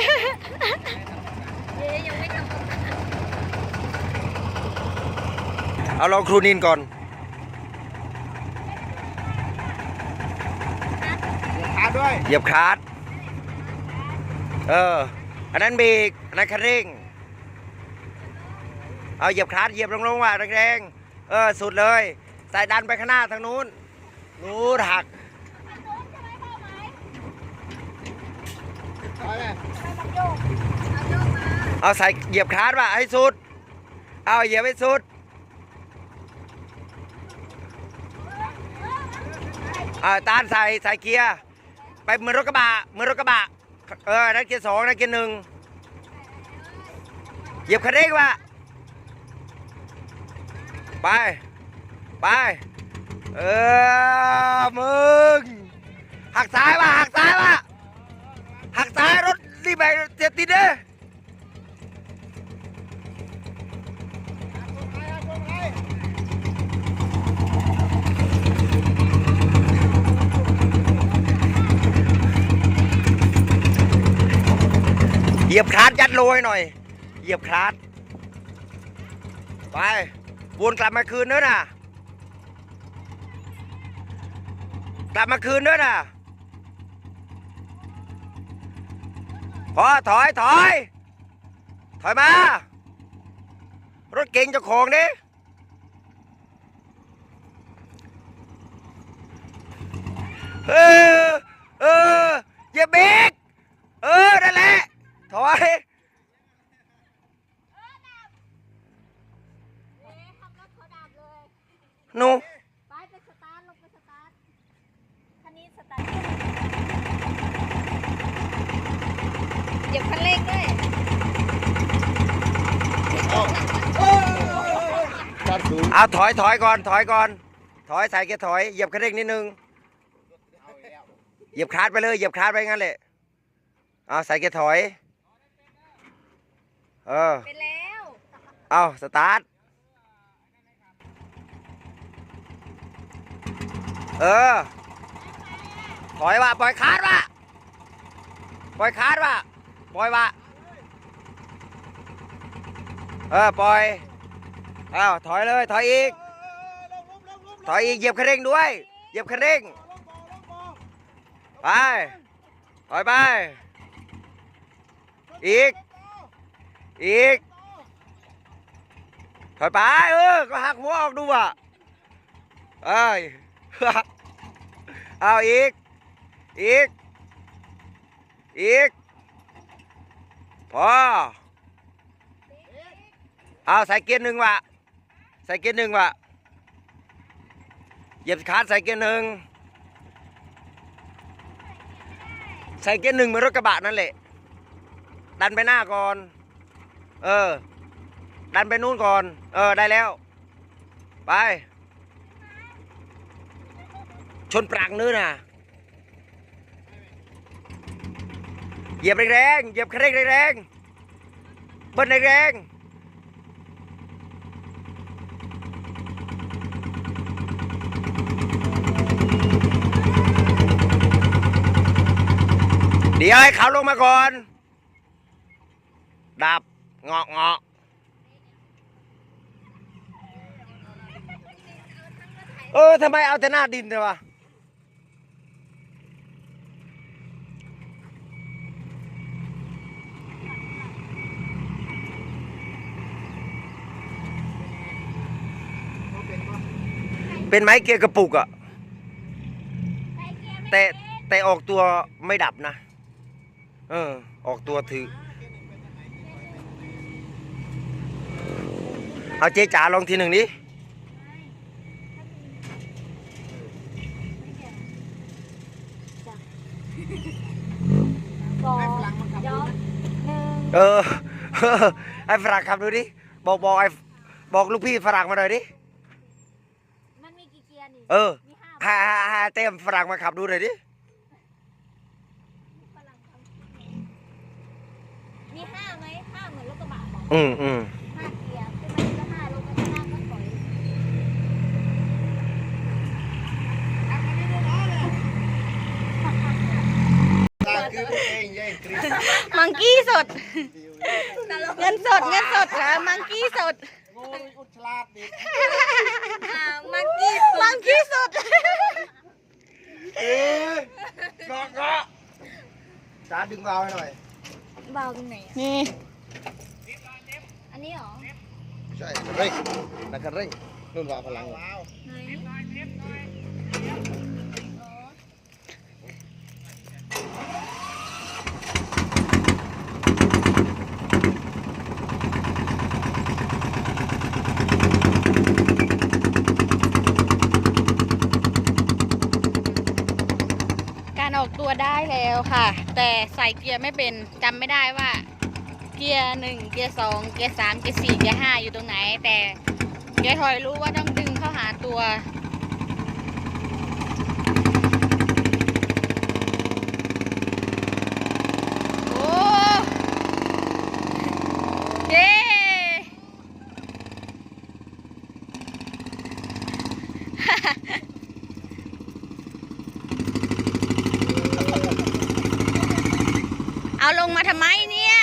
ไม่ไม่เอ๊ะยังไม่ทำความสะอาดเอาลองครูนินก่อนทานด้วยเหยียบคลัดเออ อันนั้นเบรกอันนั้นคันเร่ง เอาเหยียบคลัดเหยียบลงลงๆว่ะแรงๆ เออ สุดเลย ใส่ดันไปข้างหน้าทางนู้น นู้นหักไปไหม เอาใส่เหยียบคลัดว่ะให้สุด เอาเหยียบให้สุดอ่าตานใส่ใส่เกียร์ ไปมือรถกระบะมือรถกระบะ เออนั่นเกียร์สองนั่นเกียร์หนึ่งเหยียบคันเร่งว่ะไป ไป เออ มึง หักซ้ายว่ะหักซ้ายว่ะหักซ้ายรถรีบไปเสียติดเด้ ยียบคลาดยัดโลให้หน่อย เหยียบคลาดไปวนกลับมาคืนเด้อน่ะกลับมาคืนเด้อน่ะพอถอยถอย ถอยมา รถเก๋งเจ้าของดิเออ เอออย่าเบรกเออ นั่นแหละ ถอย เอ๊ะขับรถเขาดับเลย หนู ไปไปสตาร์ทลงไปสตาร์ทคันนี้สตาร์ทเหยียบคันเร่งด้วย จัดสูงเอาถอยถอยก่อนถอยก่อน ถอยใส่เกียร์ถอยเหยียบคันเร่งนิดนึงเหยียบคลาดไปเลยเหยียบคลาดไปงั้นแหละเอาใส่เกียร์ถอยเออไปแล้วเอาสตาร์ทเออถอยว่ะปล่อยคาดว่ะปล่อยคาดว่ะปล่อยว่ะเออปล่อยเอ้าวถอยเลยถอยอีก ถอยอีกเหยียบคันเร่งด้วย เหยียบคันเร่ง ไป ถอยไป อีก อีก ถอยไปเออ ก็หักหัวออกดูอะเอ้ยเอาอีก อีก อีก พอ เอาใส่เกียร์หนึ่งว่ะ ส่เกียร์หนึ่งว่ะเหยียบคาร์ใส่เกียร์หนึ่งใส่เกียร์หนึ่งเหมือนรถกระบะนั่นแหละ ดันไปหน้าก่อน เออ ดันไปนู่นก่อน เออ ได้แล้ว ไป ชนปรางนื้อน่ะเหยียบแรงๆ เหยียบคันเร่งแรงๆ เบิ้ลแรงๆ เดี๋ยวให้เขาลงมาก่อน ดับเงาะเงาะเออทำไมเอาแต่หน้าดินเลยวะเป็นไม้เกียร์กระปุกอะใส่เกียร์ไม่แต่เป็นแต่ออกตัวไม่ดับนะ เออ ออกตัวถือ เอาเจ๊จ๋าลองทีหนึ่งดิสองย้อนหนึ่งเออ ไอ้ฝรั่งขับดูดิ บอกบอกไอ้บอกลูกพี่ฝรั่งมาหน่อยดิ มันมีกี่เกียร์นี่เออมีห้า หาหาหาเต็มฝรั่งมาขับดูหน่อยดิ ฝรั่งทำมีห้าไหมห้าเหมือนรถกระบะบ อกอืมอืมห้าเกียร์ขึ้นมาก็ห้าลงมาก็ห้าก็ถอยได้คือเองยัยกรีดมังกี้สด เงินสดเงินสดค่ะมังกี้สดโง่อุดฉลาดดิมังกี้มังกี้สดเอ๊ะเกาะเกาะจ้าดึงเบาให้หน่อย เบาตรงไหนอะนี่อั นนี้เหรอใช่เร่งนักเร่งนุ่นวางพลังไหนการออกตัวได้แล้วค่ะ แต่ใส่เกียร์ไม่เป็นจำไม่ได้ว่า เกียร์หนึ่งเกียร์สองเกียร์สามเกียร์สี่เกียร์ห้าอยู่ตรงไหน แต่เกียร์ถอยรู้ว่าต้องดึงเข้าหาตัวโอ้เย้เอาลงมาทำไมนี่ย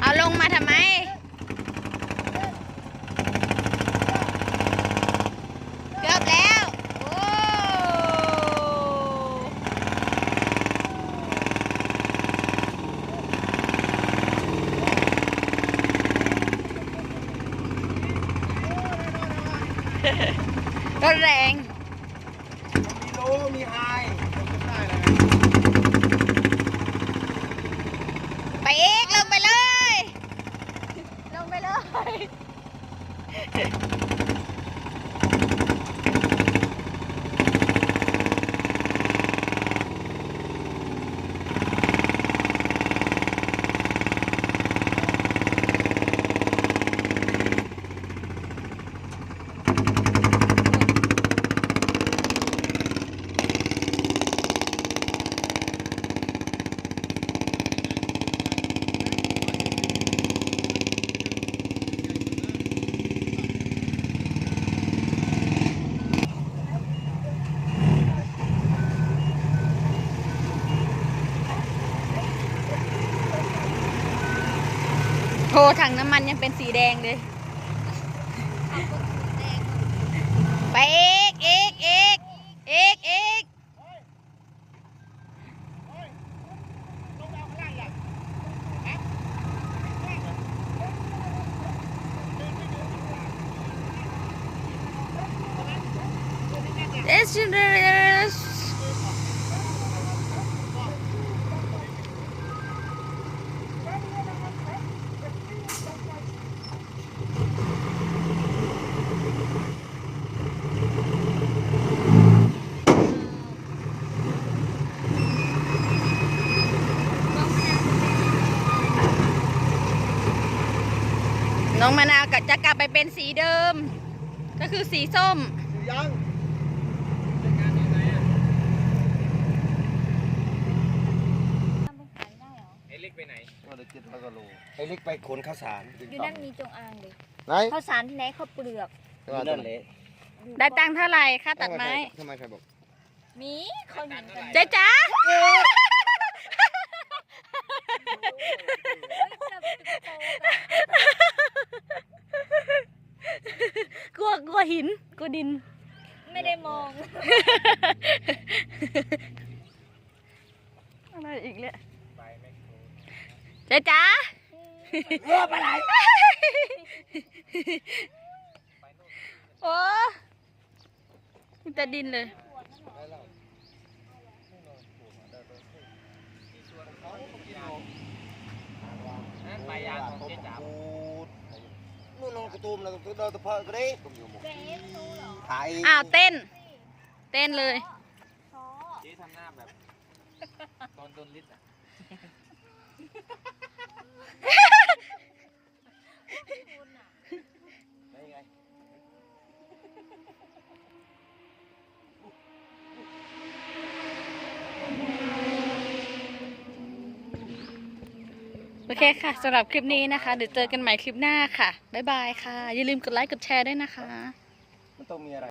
เอาลงมาทำไม เกือบแล้ว โอ้ รถแรง มีโลมีไฮได้เลย ไปอีกลงไปเลย ลงไปเลย โทถังน้ำมันยังเป็นสีแดงเลย ไปอีกอีกอีกอีกอีกเอสเดส น้ องมะนาวก็จะกลับไปเป็นสีเดิม ก็คือสีส้มยังก็เลยเจ็ดร้อยกว่าโลไอ้เล็กไปขนข้าวสารอยู่นั่นมีจงอางเลยไหนข้าวสารที่ไหนข้าวเปลือกอยู่นั่นแหละได้ตังค์เท่าไหร่ค่าตัดไม้ทำไมใครบอกมีเขาเห็นกันเจ๊จ๋า เฮ้ยจะเป็นโป๊กอะ ก ลัวกลัวหินกลัวดิน ไม่ได้มอง อะไรอีกเนี่ยเจ๊จ๋าเรือไปไหนโอ้มีแต่ดินเลย ไปยางของเจ๊จ๋า นู่นลงกระตูมแล้วตัวตะเพาะกระเด้เจ๊ไม่รู้เหรอถ่ายอ้าวเต้น เต้นเลยท้อเจ๊ทำหน้าแบบตอนโดนลิสอะ คุณอะ ได้ไง ไป อ เคค่ะสำหรับคลิปนี้นะคะ เดี๋ยวเจอกันใหม่คลิปหน้าค่ะ บ๊ายบายค่ะ อย่าลืมกดไลค์กดแชร์ด้วยนะคะ มันต้องมีอะไร